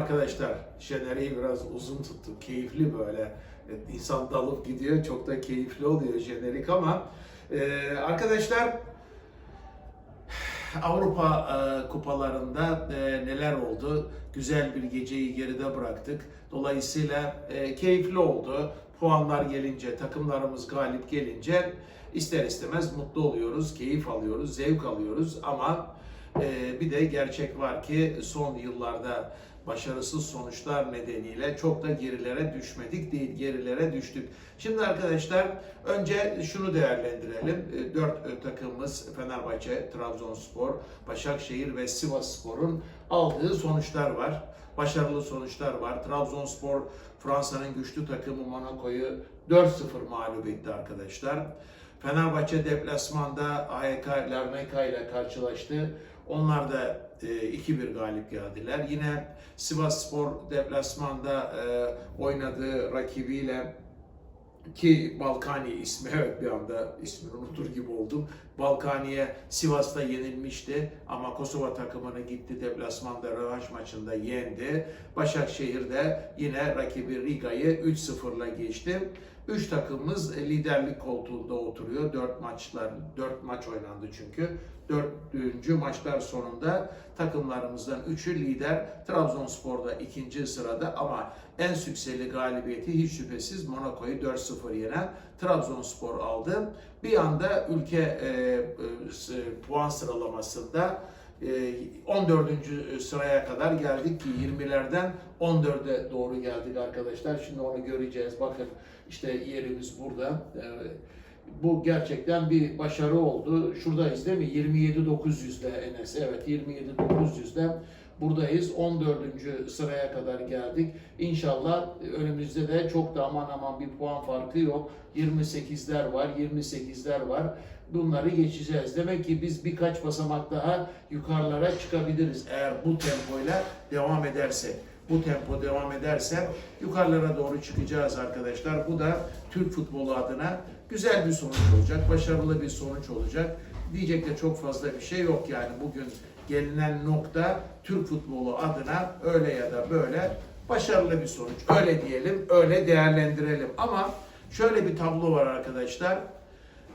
Arkadaşlar. Jeneriği biraz uzun tuttuk. Keyifli böyle. Evet, İnsan dalıp gidiyor. Çok da keyifli oluyor jenerik ama e, arkadaşlar Avrupa e, kupalarında e, neler oldu? Güzel bir geceyi geride bıraktık. Dolayısıyla e, keyifli oldu. Puanlar gelince, takımlarımız galip gelince ister istemez mutlu oluyoruz, keyif alıyoruz, zevk alıyoruz ama e, bir de gerçek var ki son yıllarda başarısız sonuçlar nedeniyle çok da gerilere düşmedik değil, gerilere düştük. Şimdi arkadaşlar önce şunu değerlendirelim. E, Dört e, takımımız Fenerbahçe, Trabzonspor, Başakşehir ve Sivasspor'un aldığı sonuçlar var. Başarılı sonuçlar var. Trabzonspor Fransa'nın güçlü takımı Monaco'yu 4-0 mağlup etti arkadaşlar. Fenerbahçe deplasmanda AEK Larnaca ile karşılaştı. Onlar da e, 2-1 galip geldiler. Yine Sivas Spor deplasmanda e, oynadığı rakibiyle ki Balkani ismi evet bir anda ismini unutur gibi oldum. Balkani'ye Sivas'ta yenilmişti ama Kosova takımını gitti deplasmanda rövanş maçında yendi. Başakşehir de yine rakibi Riga'yı 3-0'la geçti. Üç takımımız liderlik koltuğunda oturuyor. Dört maçlar, dört maç oynandı çünkü. Dördüncü maçlar sonunda takımlarımızdan üçü lider. Trabzonspor'da ikinci sırada ama en sükseli galibiyeti hiç şüphesiz Monaco'yu 4-0 yenen Trabzonspor aldı. Bir anda ülke e, e, puan sıralamasında e, 14. sıraya kadar geldik ki 20'lerden 14'e doğru geldik arkadaşlar. Şimdi onu göreceğiz. Bakın işte yerimiz burada. E, bu gerçekten bir başarı oldu. Şuradayız değil mi? 27.900'de Enes. Evet 27.900'de buradayız. 14. sıraya kadar geldik. İnşallah önümüzde de çok da aman aman bir puan farkı yok. 28'ler var, 28'ler var. Bunları geçeceğiz. Demek ki biz birkaç basamak daha yukarılara çıkabiliriz eğer bu tempoyla devam edersek bu tempo devam ederse yukarılara doğru çıkacağız arkadaşlar. Bu da Türk futbolu adına güzel bir sonuç olacak, başarılı bir sonuç olacak. Diyecek de çok fazla bir şey yok yani bugün gelinen nokta Türk futbolu adına öyle ya da böyle başarılı bir sonuç. Öyle diyelim, öyle değerlendirelim. Ama şöyle bir tablo var arkadaşlar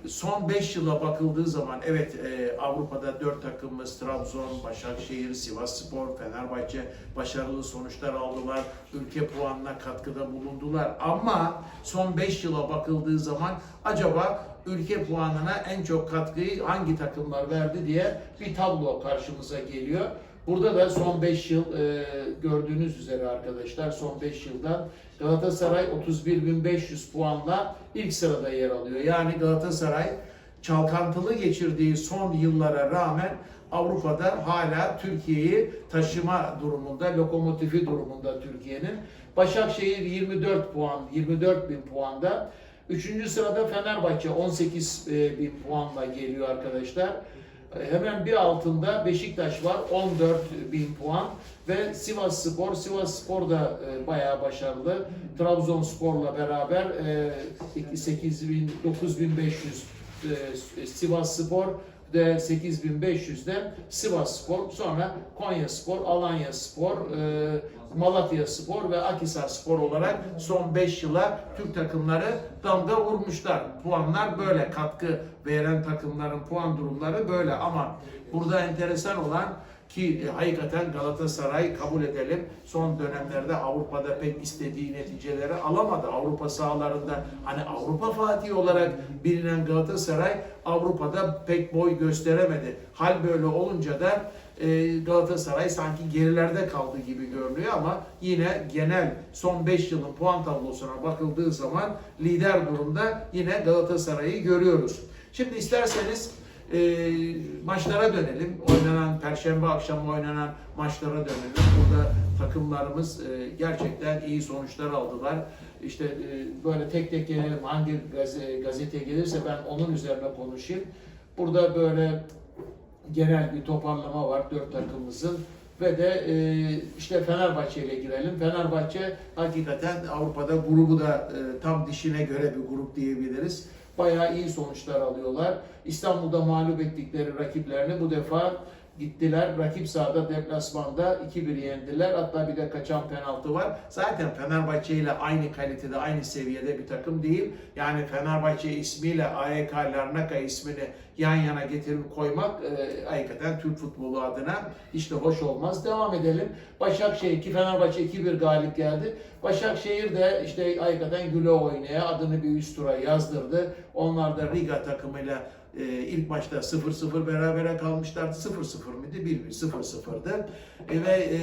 son 5 yıla bakıldığı zaman evet e, Avrupa'da 4 takımımız Trabzon, Başakşehir, Sivasspor, Fenerbahçe başarılı sonuçlar aldılar. Ülke puanına katkıda bulundular. Ama son 5 yıla bakıldığı zaman acaba ülke puanına en çok katkıyı hangi takımlar verdi diye bir tablo karşımıza geliyor. Burada da son 5 yıl e, gördüğünüz üzere arkadaşlar son 5 yılda Galatasaray 31.500 puanla ilk sırada yer alıyor. Yani Galatasaray çalkantılı geçirdiği son yıllara rağmen Avrupa'da hala Türkiye'yi taşıma durumunda, lokomotifi durumunda Türkiye'nin. Başakşehir 24 puan, 24 bin puanda. Üçüncü sırada Fenerbahçe 18 bin puanla geliyor arkadaşlar. Hemen bir altında Beşiktaş var 14 bin puan ve Sivas Spor. Sivas Spor da e, bayağı başarılı. Trabzonspor'la beraber e, 8 bin, 9500 e, Sivas Spor de 8500'de Sivas Spor, sonra Konya Spor, Alanya Spor, e, Malatya Spor ve Akhisar Spor olarak son 5 yıla Türk takımları damga vurmuşlar. Puanlar böyle katkı veren takımların puan durumları böyle ama burada enteresan olan ki e, hakikaten Galatasaray kabul edelim son dönemlerde Avrupa'da pek istediği neticeleri alamadı. Avrupa sahalarında hani Avrupa Fatih olarak bilinen Galatasaray Avrupa'da pek boy gösteremedi. Hal böyle olunca da e, Galatasaray sanki gerilerde kaldı gibi görünüyor ama yine genel son 5 yılın puan tablosuna bakıldığı zaman lider durumda yine Galatasaray'ı görüyoruz. Şimdi isterseniz e, maçlara dönelim. Oynanan, Perşembe akşamı oynanan maçlara dönelim. Burada takımlarımız e, gerçekten iyi sonuçlar aldılar. İşte e, böyle tek tek gelelim. Hangi gazete, gelirse ben onun üzerine konuşayım. Burada böyle genel bir toparlama var dört takımımızın. Ve de e, işte Fenerbahçe ile girelim. Fenerbahçe hakikaten Avrupa'da grubu da e, tam dişine göre bir grup diyebiliriz bayağı iyi sonuçlar alıyorlar. İstanbul'da mağlup ettikleri rakiplerini bu defa Gittiler rakip sahada deplasmanda 2-1 yendiler. Hatta bir de kaçan penaltı var. Zaten Fenerbahçe ile aynı kalitede, aynı seviyede bir takım değil. Yani Fenerbahçe ismiyle AYK Larnaka ismini yan yana getirip koymak e, hakikaten Türk futbolu adına de hoş olmaz. Devam edelim. Başakşehir ki Fenerbahçe 2-1 galip geldi. Başakşehir de işte hakikaten güle oynaya adını bir üst tura yazdırdı. Onlar da Riga takımıyla e, ilk maçta 0-0 berabere kalmışlardı. 0-0 mıydı? 1-1 0-0'dı. E, ve e,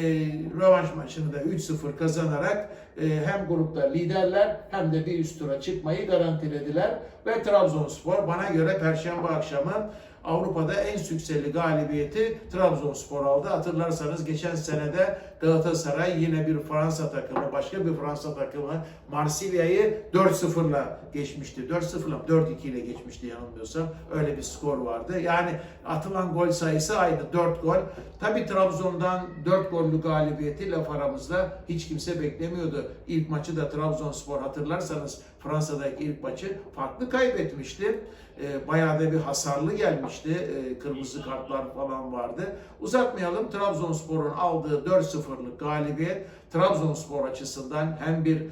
rövanş maçını da 3-0 kazanarak e, hem grupta liderler hem de bir üst tura çıkmayı garantilediler. Ve Trabzonspor bana göre Perşembe akşamı Avrupa'da en sükseli galibiyeti Trabzonspor aldı. Hatırlarsanız geçen senede Galatasaray yine bir Fransa takımı, başka bir Fransa takımı Marsilya'yı 4-0'la geçmişti. 4-0'la 4-2 ile geçmişti yanılmıyorsam. Öyle bir skor vardı. Yani atılan gol sayısı aynı 4 gol. Tabi Trabzon'dan 4 gollü galibiyeti laf aramızda hiç kimse beklemiyordu. İlk maçı da Trabzonspor hatırlarsanız Fransa'daki ilk maçı farklı kaybetmişti. E, bayağı da bir hasarlı gelmişti. E, kırmızı kartlar falan vardı. Uzatmayalım. Trabzonspor'un aldığı 4-0'lık galibiyet Trabzonspor açısından hem bir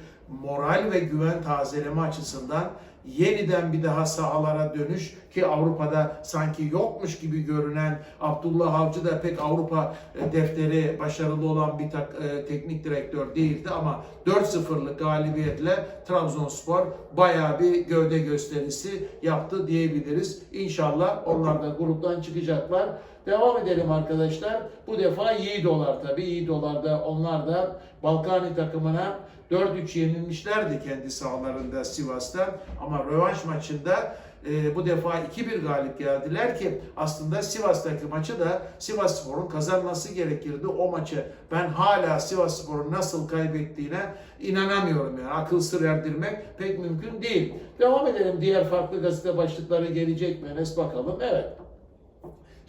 moral ve güven tazeleme açısından yeniden bir daha sahalara dönüş ki Avrupa'da sanki yokmuş gibi görünen Abdullah Avcı da pek Avrupa e, defteri başarılı olan bir tak, e, teknik direktör değildi ama 4-0'lık galibiyetle Trabzonspor bayağı bir gövde gösterisi yaptı diyebiliriz. İnşallah onlar da gruptan çıkacaklar. Devam edelim arkadaşlar. Bu defa iyi dolar tabii. İyi dolarda onlar da Balkani takımına 4-3 yenilmişlerdi kendi sahalarında Sivas'ta. Ama rövanş maçında e, bu defa 2-1 galip geldiler ki aslında Sivas'taki maçı da Sivas Spor'un kazanması gerekirdi. O maçı ben hala Sivas Spor'un nasıl kaybettiğine inanamıyorum yani. Akıl sır erdirmek pek mümkün değil. Devam edelim diğer farklı gazete başlıkları gelecek mi Enes bakalım. Evet.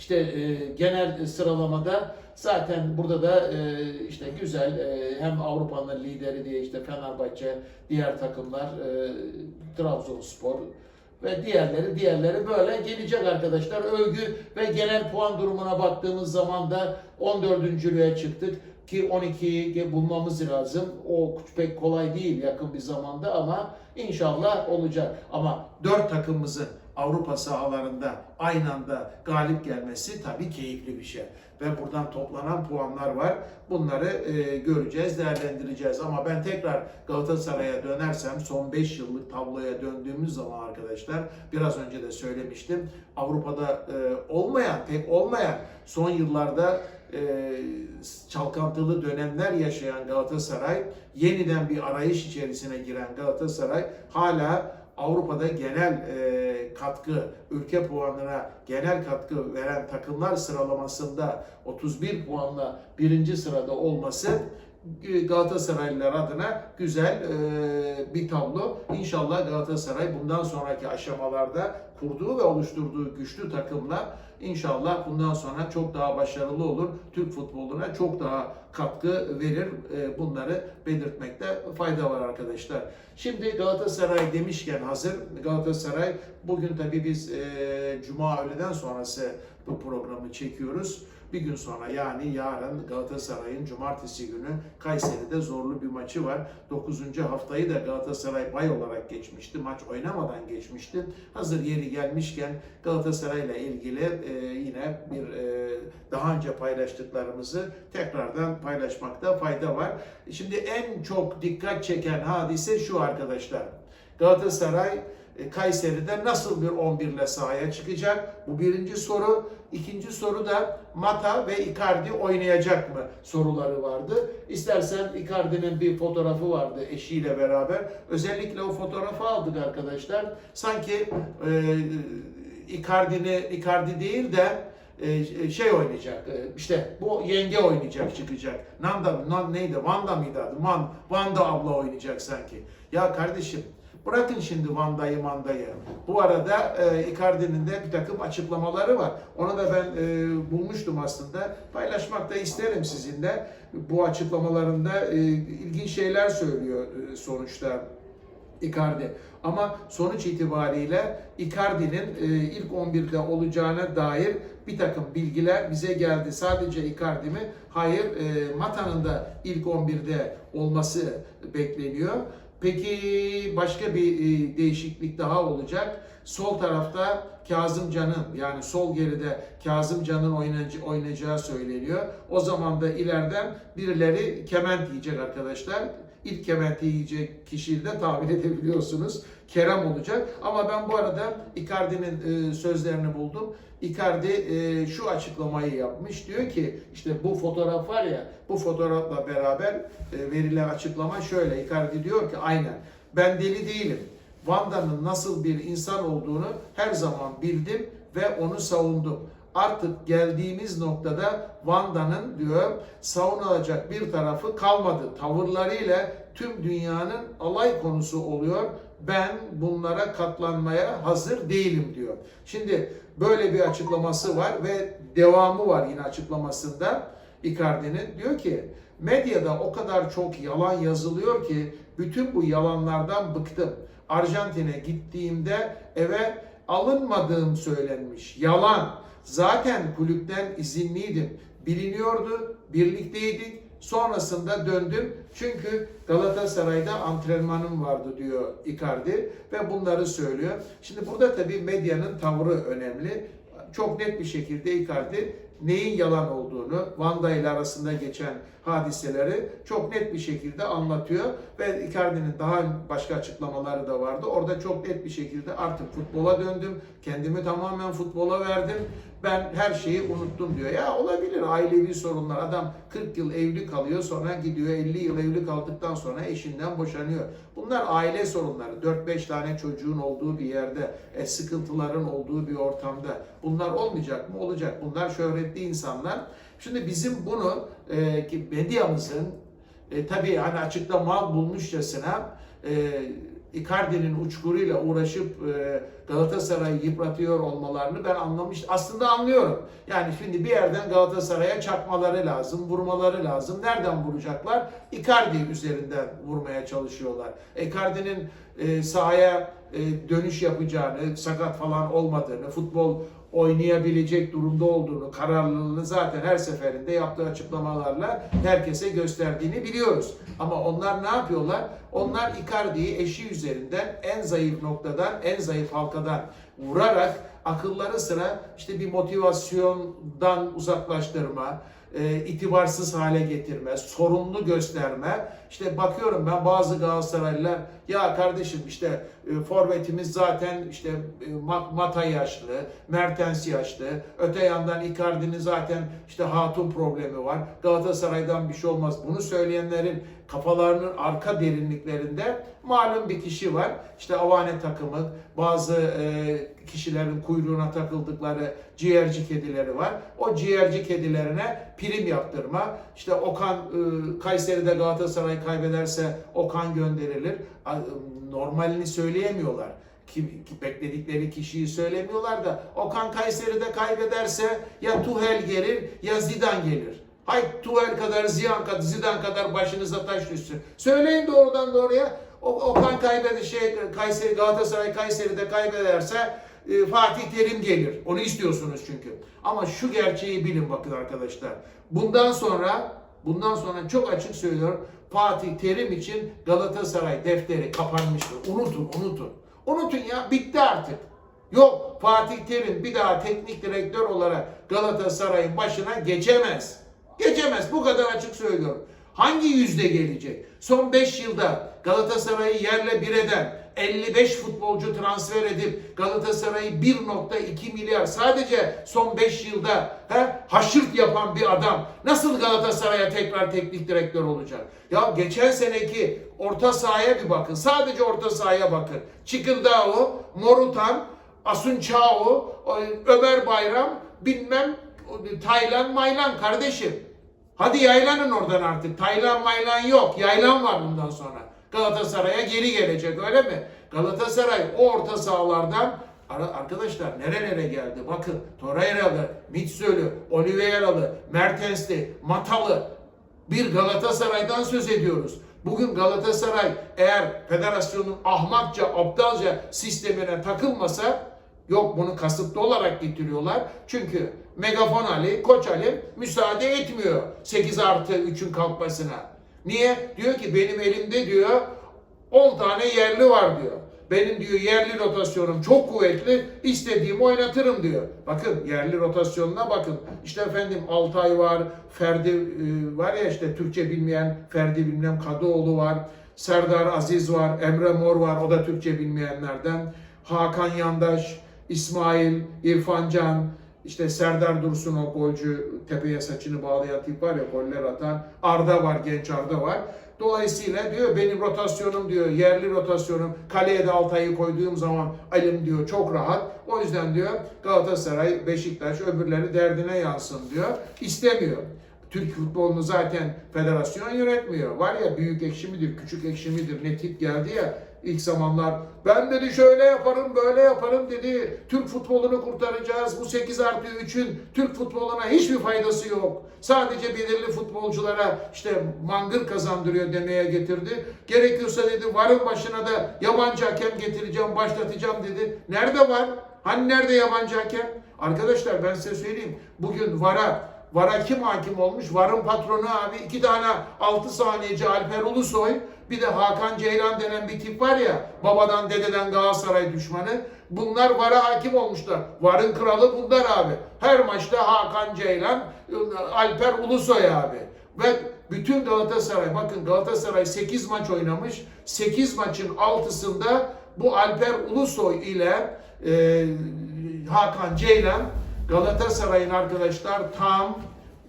İşte e, genel sıralamada zaten burada da e, işte güzel e, hem Avrupa'nın lideri diye işte Fenerbahçe, diğer takımlar, e, Trabzonspor ve diğerleri diğerleri böyle gelecek arkadaşlar. Övgü ve genel puan durumuna baktığımız zaman da 14.lüğe çıktık ki 12'yi bulmamız lazım. O pek kolay değil yakın bir zamanda ama inşallah olacak. Ama 4 takımımızın Avrupa sahalarında aynı anda galip gelmesi tabii keyifli bir şey. Ve buradan toplanan puanlar var. Bunları e, göreceğiz, değerlendireceğiz. Ama ben tekrar Galatasaray'a dönersem son 5 yıllık tabloya döndüğümüz zaman arkadaşlar biraz önce de söylemiştim. Avrupa'da e, olmayan, pek olmayan son yıllarda e, çalkantılı dönemler yaşayan Galatasaray, yeniden bir arayış içerisine giren Galatasaray hala Avrupa'da genel e, katkı, ülke puanına genel katkı veren takımlar sıralamasında 31 puanla birinci sırada olması Galatasaraylılar adına güzel e, bir tablo. İnşallah Galatasaray bundan sonraki aşamalarda kurduğu ve oluşturduğu güçlü takımla inşallah bundan sonra çok daha başarılı olur. Türk futboluna çok daha katkı verir. E, bunları belirtmekte fayda var arkadaşlar. Şimdi Galatasaray demişken hazır Galatasaray bugün tabii biz e, Cuma öğleden sonrası bu programı çekiyoruz. Bir gün sonra yani yarın Galatasaray'ın cumartesi günü Kayseri'de zorlu bir maçı var. 9. haftayı da Galatasaray bay olarak geçmişti. Maç oynamadan geçmişti. Hazır yeri gelmişken Galatasaray'la ilgili e, yine bir e, daha önce paylaştıklarımızı tekrardan paylaşmakta fayda var. Şimdi en çok dikkat çeken hadise şu arkadaşlar. Galatasaray e, Kayseri'de nasıl bir 11 ile sahaya çıkacak? Bu birinci soru. İkinci soru da Mata ve Icardi oynayacak mı soruları vardı. İstersen Icardi'nin bir fotoğrafı vardı eşiyle beraber. Özellikle o fotoğrafı aldık arkadaşlar. Sanki e, Icardi'ni Icardi değil de e, şey oynayacak. e, işte bu yenge oynayacak çıkacak. Nanda nan neydi? Vanda mıydı adı? Man, Vanda abla oynayacak sanki. Ya kardeşim Bırakın şimdi Vanda'yı Manda'yı. Bu arada e, Icardi'nin de bir takım açıklamaları var. Onu da ben e, bulmuştum aslında. Paylaşmak da isterim sizinle. Bu açıklamalarında e, ilginç şeyler söylüyor e, sonuçta Icardi. Ama sonuç itibariyle Icardi'nin e, ilk 11'de olacağına dair bir takım bilgiler bize geldi. Sadece Icardi mi? Hayır. E, Mata'nın da ilk 11'de olması bekleniyor. Peki başka bir e, değişiklik daha olacak. Sol tarafta Kazımcan'ın yani sol geride Kazımcan'ın oynayacağı, oynayacağı söyleniyor. O zaman da ileriden birileri kement yiyecek arkadaşlar. İlk kementi yiyecek kişiyi de tahmin edebiliyorsunuz. Kerem olacak. Ama ben bu arada Icardi'nin e, sözlerini buldum. Icardi e, şu açıklamayı yapmış. Diyor ki işte bu fotoğraf var ya bu fotoğrafla beraber e, verilen açıklama şöyle. Icardi diyor ki aynen ben deli değilim. Vanda'nın nasıl bir insan olduğunu her zaman bildim ve onu savundum. Artık geldiğimiz noktada Vanda'nın diyor savunulacak bir tarafı kalmadı. Tavırlarıyla tüm dünyanın alay konusu oluyor. Ben bunlara katlanmaya hazır değilim diyor. Şimdi böyle bir açıklaması var ve devamı var yine açıklamasında Icardi'nin. Diyor ki medyada o kadar çok yalan yazılıyor ki bütün bu yalanlardan bıktım. Arjantin'e gittiğimde eve alınmadığım söylenmiş. Yalan. Zaten kulüpten izinliydim. Biliniyordu, birlikteydik. Sonrasında döndüm. Çünkü Galatasaray'da antrenmanım vardı diyor Icardi ve bunları söylüyor. Şimdi burada tabii medyanın tavrı önemli. Çok net bir şekilde Icardi neyin yalan olduğunu, Vanda ile arasında geçen hadiseleri çok net bir şekilde anlatıyor ve Icardi'nin daha başka açıklamaları da vardı. Orada çok net bir şekilde artık futbola döndüm, kendimi tamamen futbola verdim. Ben her şeyi unuttum diyor. Ya olabilir ailevi sorunlar. Adam 40 yıl evli kalıyor sonra gidiyor 50 yıl evli kaldıktan sonra eşinden boşanıyor. Bunlar aile sorunları. 4-5 tane çocuğun olduğu bir yerde, e, sıkıntıların olduğu bir ortamda. Bunlar olmayacak mı? Olacak. Bunlar şöhretli insanlar. Şimdi bizim bunu e, medyamızın e, tabii hani açıkta mal bulmuşçasına e, Icardi'nin uçkuruyla uğraşıp e, Galatasaray'ı yıpratıyor olmalarını ben anlamış. Aslında anlıyorum. Yani şimdi bir yerden Galatasaray'a çakmaları lazım, vurmaları lazım. Nereden vuracaklar? Icardi üzerinden vurmaya çalışıyorlar. Icardi'nin e, sahaya e, dönüş yapacağını, sakat falan olmadığını, futbol oynayabilecek durumda olduğunu, kararlılığını zaten her seferinde yaptığı açıklamalarla herkese gösterdiğini biliyoruz. Ama onlar ne yapıyorlar? Onlar Icardi'yi eşi üzerinden en zayıf noktadan, en zayıf halkadan vurarak akılları sıra işte bir motivasyondan uzaklaştırma, e, itibarsız hale getirme, sorumlu gösterme. İşte bakıyorum ben bazı Galatasaraylılar ya kardeşim işte e, forvetimiz zaten işte e, Ma- Mata yaşlı, Mertens yaşlı. Öte yandan Icardi'nin zaten işte hatun problemi var. Galatasaray'dan bir şey olmaz. Bunu söyleyenlerin kafalarının arka derinliklerinde malum bir kişi var. İşte Avane takımı, bazı e, kişilerin kuyruğuna takıldıkları ciğerci kedileri var. O ciğerci kedilerine prim yaptırma. İşte Okan e, Kayseri'de Galatasaray kaybederse Okan gönderilir. Normalini söyleyemiyorlar. Ki, ki bekledikleri kişiyi söylemiyorlar da Okan Kayseri'de kaybederse ya Tuhel gelir ya Zidane gelir. Hay Tuhel kadar Ziyan kadar Zidane kadar başınıza taş düşsün. Söyleyin doğrudan doğruya. Okan kaybeder şey Kayseri Galatasaray Kayseri'de kaybederse e, Fatih Terim gelir. Onu istiyorsunuz çünkü. Ama şu gerçeği bilin bakın arkadaşlar. Bundan sonra bundan sonra çok açık söylüyorum. Fatih Terim için Galatasaray defteri kapanmıştır. Unutun, unutun. Unutun ya bitti artık. Yok Fatih Terim bir daha teknik direktör olarak Galatasaray'ın başına geçemez. Geçemez. Bu kadar açık söylüyorum. Hangi yüzde gelecek? Son 5 yılda Galatasaray'ı yerle bir eden 55 futbolcu transfer edip Galatasaray'ı 1.2 milyar sadece son 5 yılda he, haşırt yapan bir adam nasıl Galatasaray'a tekrar teknik direktör olacak? Ya geçen seneki orta sahaya bir bakın. Sadece orta sahaya bakın. Çıkırdao, Morutan, Asun Çao, Ömer Bayram, bilmem Taylan Maylan kardeşim. Hadi yaylanın oradan artık. Taylan maylan yok. Yaylan var bundan sonra. Galatasaray'a geri gelecek öyle mi? Galatasaray o orta sahalardan arkadaşlar nerelere geldi? Bakın Torreira'lı, Mitsölü, Oliveira'lı, Mertens'li, Matalı bir Galatasaray'dan söz ediyoruz. Bugün Galatasaray eğer federasyonun ahmakça, aptalca sistemine takılmasa Yok bunu kasıtlı olarak getiriyorlar. Çünkü Megafon Ali, Koç Ali müsaade etmiyor 8 artı 3'ün kalkmasına. Niye? Diyor ki benim elimde diyor 10 tane yerli var diyor. Benim diyor yerli rotasyonum çok kuvvetli, istediğimi oynatırım diyor. Bakın yerli rotasyonuna bakın. İşte efendim Altay var, Ferdi e, var ya işte Türkçe bilmeyen Ferdi bilmem Kadıoğlu var. Serdar Aziz var, Emre Mor var, o da Türkçe bilmeyenlerden. Hakan Yandaş, İsmail, İrfan Can, işte Serdar Dursun o golcü tepeye saçını bağlayan tip var ya goller atan. Arda var, genç Arda var. Dolayısıyla diyor benim rotasyonum diyor yerli rotasyonum kaleye de Altay'ı koyduğum zaman elim diyor çok rahat. O yüzden diyor Galatasaray, Beşiktaş öbürleri derdine yansın diyor. İstemiyor. Türk futbolunu zaten federasyon yönetmiyor. Var ya büyük ekşi midir, küçük ekşi midir ne tip geldi ya ilk zamanlar. Ben dedi şöyle yaparım, böyle yaparım dedi. Türk futbolunu kurtaracağız. Bu 8 artı 3'ün Türk futboluna hiçbir faydası yok. Sadece belirli futbolculara işte mangır kazandırıyor demeye getirdi. Gerekiyorsa dedi varın başına da yabancı hakem getireceğim, başlatacağım dedi. Nerede var? Hani nerede yabancı hakem? Arkadaşlar ben size söyleyeyim. Bugün VAR'a VAR'a kim hakim olmuş? VAR'ın patronu abi iki tane 6 saniyeci Alper Ulusoy bir de Hakan Ceylan denen bir tip var ya babadan dededen Galatasaray düşmanı. Bunlar VAR'a hakim olmuşlar. VAR'ın kralı bunlar abi. Her maçta Hakan Ceylan, Alper Ulusoy abi. Ve bütün Galatasaray bakın Galatasaray 8 maç oynamış. 8 maçın 6'sında bu Alper Ulusoy ile e, Hakan Ceylan Galatasaray'ın arkadaşlar tam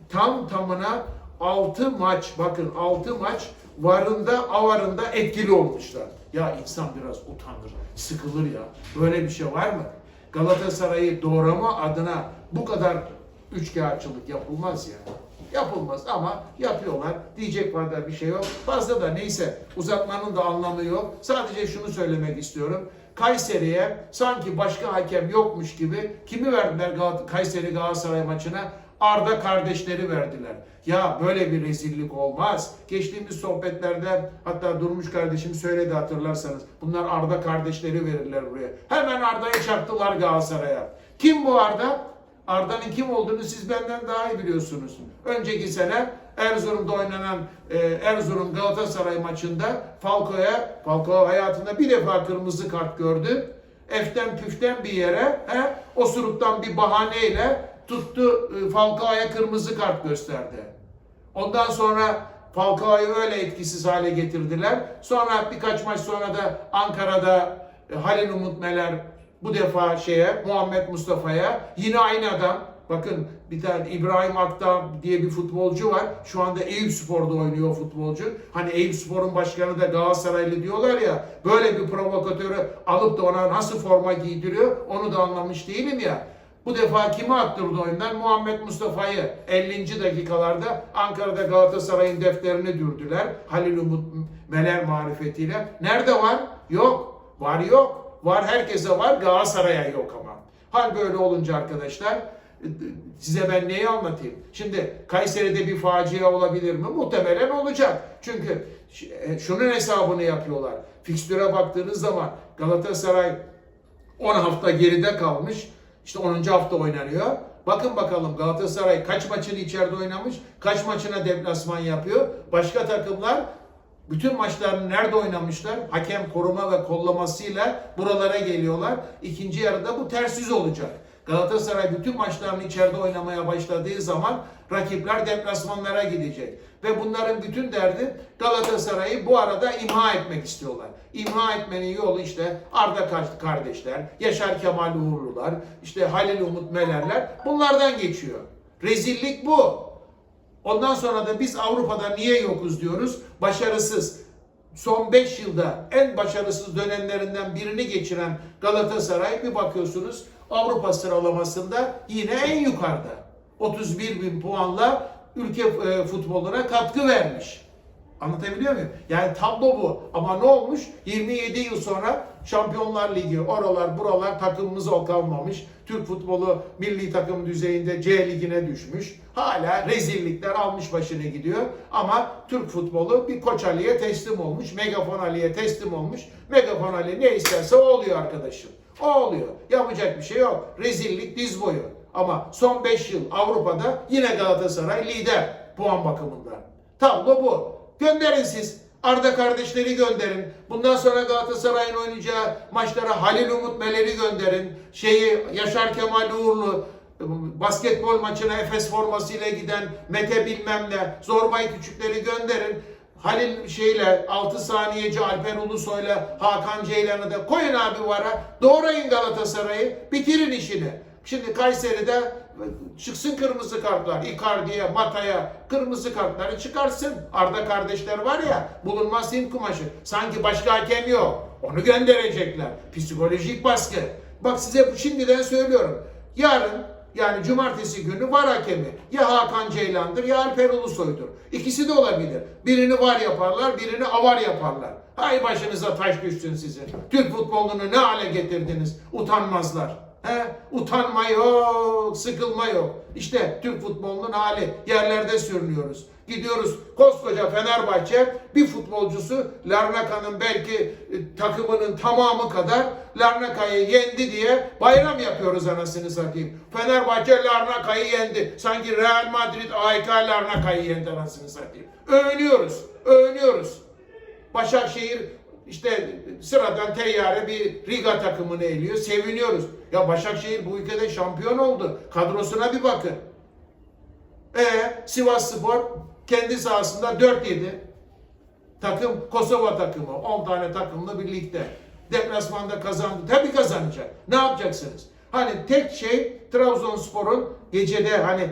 tam tamına 6 maç bakın 6 maç varında avarında etkili olmuşlar. Ya insan biraz utanır, sıkılır ya. Böyle bir şey var mı? Galatasaray'ı doğrama adına bu kadar üçkağıtçılık yapılmaz ya. Yapılmaz ama yapıyorlar. Diyecek var da bir şey yok. Fazla da neyse uzatmanın da anlamı yok. Sadece şunu söylemek istiyorum. Kayseri'ye sanki başka hakem yokmuş gibi kimi verdiler Kayseri Galatasaray maçına? Arda kardeşleri verdiler. Ya böyle bir rezillik olmaz. Geçtiğimiz sohbetlerde hatta Durmuş kardeşim söyledi hatırlarsanız. Bunlar Arda kardeşleri verirler buraya. Hemen Arda'yı çarptılar Galatasaray'a. Kim bu Arda? Arda'nın kim olduğunu siz benden daha iyi biliyorsunuz. Önceki sene Erzurum'da oynanan e, Erzurum Galatasaray maçında Falco'ya, Falco hayatında bir defa kırmızı kart gördü. Eften püften bir yere, he, osuruktan bir bahaneyle tuttu e, Falcao'ya kırmızı kart gösterdi. Ondan sonra Falcao'yu öyle etkisiz hale getirdiler. Sonra birkaç maç sonra da Ankara'da e, Halil Umut Meler bu defa şeye Muhammed Mustafa'ya yine aynı adam bakın bir tane İbrahim Akta diye bir futbolcu var. Şu anda Eyüp Spor'da oynuyor futbolcu. Hani Eyüp Spor'un başkanı da Galatasaraylı diyorlar ya. Böyle bir provokatörü alıp da ona nasıl forma giydiriyor onu da anlamış değilim ya. Bu defa kimi attırdı oyundan? Muhammed Mustafa'yı 50. dakikalarda Ankara'da Galatasaray'ın defterini dürdüler. Halil Umut Meler marifetiyle. Nerede var? Yok. Var yok. Var herkese var Galatasaray'a yok ama. Hal böyle olunca arkadaşlar size ben neyi anlatayım? Şimdi Kayseri'de bir facia olabilir mi? Muhtemelen olacak. Çünkü şunun hesabını yapıyorlar. Fikstüre baktığınız zaman Galatasaray 10 hafta geride kalmış. İşte 10. hafta oynanıyor. Bakın bakalım Galatasaray kaç maçını içeride oynamış, kaç maçına deplasman yapıyor. Başka takımlar bütün maçlarını nerede oynamışlar? Hakem koruma ve kollamasıyla buralara geliyorlar. İkinci yarıda bu ters yüz olacak. Galatasaray bütün maçlarını içeride oynamaya başladığı zaman rakipler deplasmanlara gidecek. Ve bunların bütün derdi Galatasaray'ı bu arada imha etmek istiyorlar. İmha etmenin yolu işte Arda kardeşler, Yaşar Kemal Uğurlular, işte Halil Umut Melerler bunlardan geçiyor. Rezillik bu. Ondan sonra da biz Avrupa'da niye yokuz diyoruz? Başarısız. Son 5 yılda en başarısız dönemlerinden birini geçiren Galatasaray bir bakıyorsunuz Avrupa sıralamasında yine en yukarıda. 31 bin puanla ülke e, futboluna katkı vermiş. Anlatabiliyor muyum? Yani tablo bu. Ama ne olmuş? 27 yıl sonra Şampiyonlar Ligi, oralar buralar takımımız o kalmamış. Türk futbolu milli takım düzeyinde C ligine düşmüş. Hala rezillikler almış başını gidiyor. Ama Türk futbolu bir Koç Ali'ye teslim olmuş. Megafon Ali'ye teslim olmuş. Megafon Ali ne isterse o oluyor arkadaşım. O oluyor. Yapacak bir şey yok. Rezillik diz boyu. Ama son 5 yıl Avrupa'da yine Galatasaray lider puan bakımından. Tablo bu. Gönderin siz. Arda kardeşleri gönderin. Bundan sonra Galatasaray'ın oynayacağı maçlara Halil Umut Meler'i gönderin. Şeyi Yaşar Kemal Uğurlu basketbol maçına Efes formasıyla giden Mete bilmem ne Zorbay Küçükleri gönderin. Halil şeyle 6 saniyeci Alper Ulusoy'la Hakan Ceylan'ı da koyun abi vara. Doğrayın Galatasaray'ı. Bitirin işini. Şimdi Kayseri'de çıksın kırmızı kartlar. Icardi'ye, Mata'ya kırmızı kartları çıkarsın. Arda kardeşler var ya bulunmaz Hint kumaşı. Sanki başka hakem yok. Onu gönderecekler. Psikolojik baskı. Bak size bu şimdiden söylüyorum. Yarın yani cumartesi günü var hakemi. Ya Hakan Ceylan'dır ya Alper Ulusoy'dur. İkisi de olabilir. Birini var yaparlar, birini avar yaparlar. Hay başınıza taş düşsün sizin. Türk futbolunu ne hale getirdiniz? Utanmazlar. He? Utanma yok, sıkılma yok. İşte Türk futbolunun hali. Yerlerde sürünüyoruz. Gidiyoruz koskoca Fenerbahçe bir futbolcusu Larnaka'nın belki e, takımının tamamı kadar Larnaka'yı yendi diye bayram yapıyoruz anasını satayım. Fenerbahçe Larnaka'yı yendi. Sanki Real Madrid AEK Larnaka'yı yendi anasını satayım. Övünüyoruz, övünüyoruz. Başakşehir işte sıradan teyyare bir Riga takımını eliyor. Seviniyoruz. Ya Başakşehir bu ülkede şampiyon oldu. Kadrosuna bir bakın. E Sivas Spor kendi sahasında 4-7. Takım Kosova takımı. 10 tane takımla birlikte. Deplasmanda kazandı. Tabii kazanacak. Ne yapacaksınız? Hani tek şey Trabzonspor'un gecede hani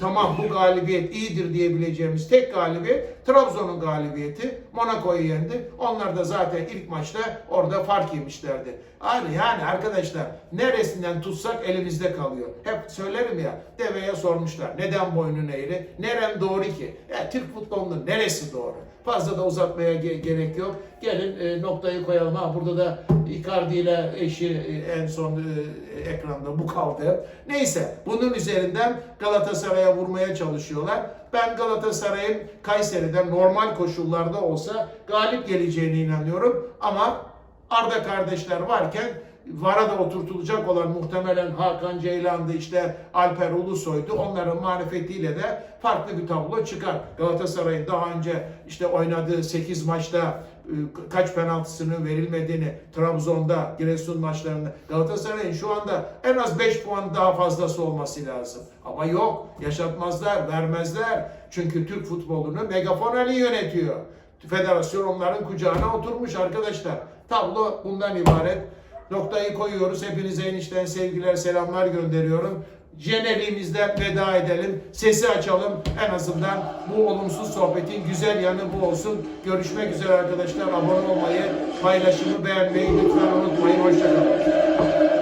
tamam bu galibiyet iyidir diyebileceğimiz tek galibiyet Trabzon'un galibiyeti. Monaco'yu yendi. Onlar da zaten ilk maçta orada fark yemişlerdi. Abi yani arkadaşlar neresinden tutsak elimizde kalıyor. Hep söylerim ya deveye sormuşlar. Neden boynun eğri? Nerem doğru ki? Ya Türk futbolunun neresi doğru? Fazla da uzatmaya ge- gerek yok. Gelin e, noktayı koyalım. Ha burada da Icardi ile eşi e, en son e, ekranda bu kaldı. Neyse bunun üzerinden Galatasaray'a vurmaya çalışıyorlar. Ben Galatasaray'ın Kayseri'de normal koşullarda olsa galip geleceğine inanıyorum. Ama Arda kardeşler varken VAR'a da oturtulacak olan muhtemelen Hakan Ceylan'dı işte Alper Ulusoy'du. Onların marifetiyle de farklı bir tablo çıkar. Galatasaray'ın daha önce işte oynadığı 8 maçta e, kaç penaltısının verilmediğini Trabzon'da Giresun maçlarında Galatasaray'ın şu anda en az 5 puan daha fazlası olması lazım. Ama yok yaşatmazlar vermezler. Çünkü Türk futbolunu Megafon Ali yönetiyor. Federasyon onların kucağına oturmuş arkadaşlar. Tablo bundan ibaret. Noktayı koyuyoruz. Hepinize enişten sevgiler, selamlar gönderiyorum. Jeneriğimizden veda edelim. Sesi açalım. En azından bu olumsuz sohbetin güzel yanı bu olsun. Görüşmek üzere arkadaşlar. Abone olmayı, paylaşımı, beğenmeyi lütfen unutmayın. Hoşçakalın.